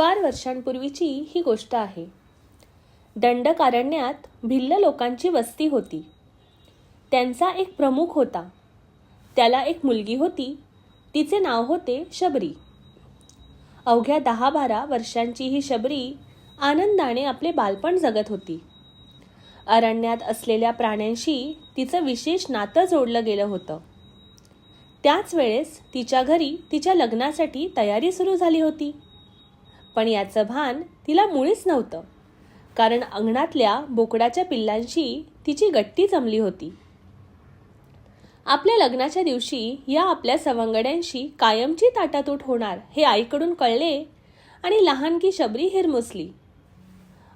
फार वर्षांपूर्वीची ही गोष्ट आहे. दंडकारण्यात भिल्ल लोकांची वस्ती होती. त्यांचा एक प्रमुख होता. त्याला एक मुलगी होती. तिचे नाव होते शबरी. अवघ्या दहा बारा वर्षांची ही शबरी आनंदाने आपले बालपण जगत होती. अरण्यात असलेल्या प्राण्यांशी तिचं विशेष नातं जोडलं गेलं होतं. त्याच वेळेस तिच्या घरी तिच्या लग्नासाठी तयारी सुरू झाली होती. पण याचं भान तिला मुळीच नव्हतं. कारण अंगणातल्या बोकडाच्या पिल्लांशी तिची गट्टी जमली होती. आपल्या लग्नाच्या दिवशी या आपल्या सवंगड्यांशी कायमची ताटातूट होणार हे आईकडून कळले आणि लहानकी शबरी हिरमुसली.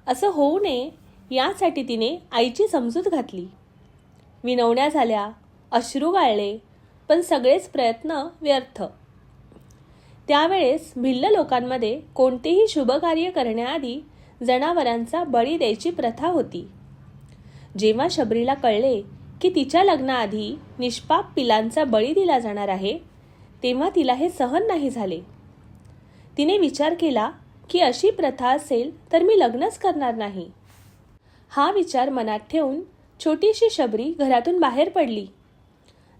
असं होऊ नये यासाठी तिने आईची समजूत घातली. विनवण्या झाल्या अश्रू गाळले पण सगळेच प्रयत्न व्यर्थ. त्यावेळेस भिल्ल लोकांमध्ये कोणतेही शुभकार्य करण्याआधी जनावरांचा बळी द्यायची प्रथा होती. जेव्हा शबरीला कळले की तिच्या लग्नाआधी निष्पाप पिलांचा बळी दिला जाणार आहे तेव्हा तिला हे सहन नाही झाले. तिने विचार केला की अशी प्रथा असेल तर मी लग्नच करणार नाही. हा विचार मनात ठेवून छोटीशी शबरी घरातून बाहेर पडली.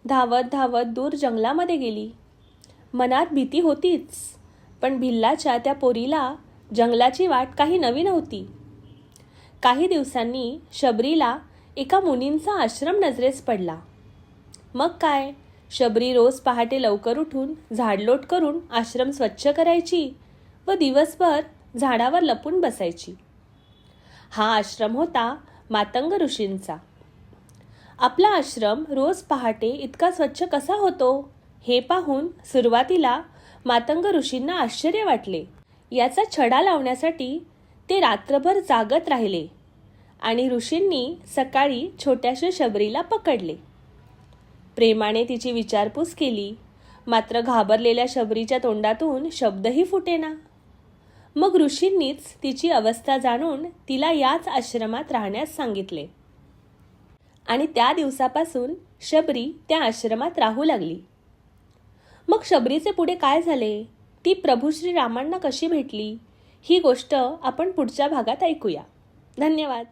धावत धावत दूर जंगलामध्ये गेली. मनात भीती होतीच. पण भिल्लाच्या त्या पोरीला जंगलाची वाट काही नवी नव्हती. काही दिवसांनी शबरीला एका मुनींचा आश्रम नजरेस पडला. मग काय? शबरी रोज पहाटे लवकर उठून झाडलोट करून आश्रम स्वच्छ करायची व दिवसभर झाडावर लपून बसायची. हा आश्रम होता मातंग ऋषींचा. आपला आश्रम रोज पहाटे इतका स्वच्छ कसा होतो? हे पाहून सुरुवातीला मातंग ऋषींना आश्चर्य वाटले. याचा छडा लावण्यासाठी ते रात्रभर जागत राहिले आणि ऋषींनी सकाळी छोट्याशा शबरीला पकडले. प्रेमाने तिची विचारपूस केली मात्र घाबरलेल्या शबरीच्या तोंडातून शब्दही फुटेना. मग ऋषींनीच तिची अवस्था जाणून तिला याच आश्रमात राहण्यास सांगितले. आणि त्या दिवसापासून शबरी त्या आश्रमात राहू लागली. मग शबरीचे पुढे काय झाले? ती प्रभू श्रीरामांना कशी भेटली? ही गोष्ट आपण पुढच्या भागात ऐकूया. धन्यवाद.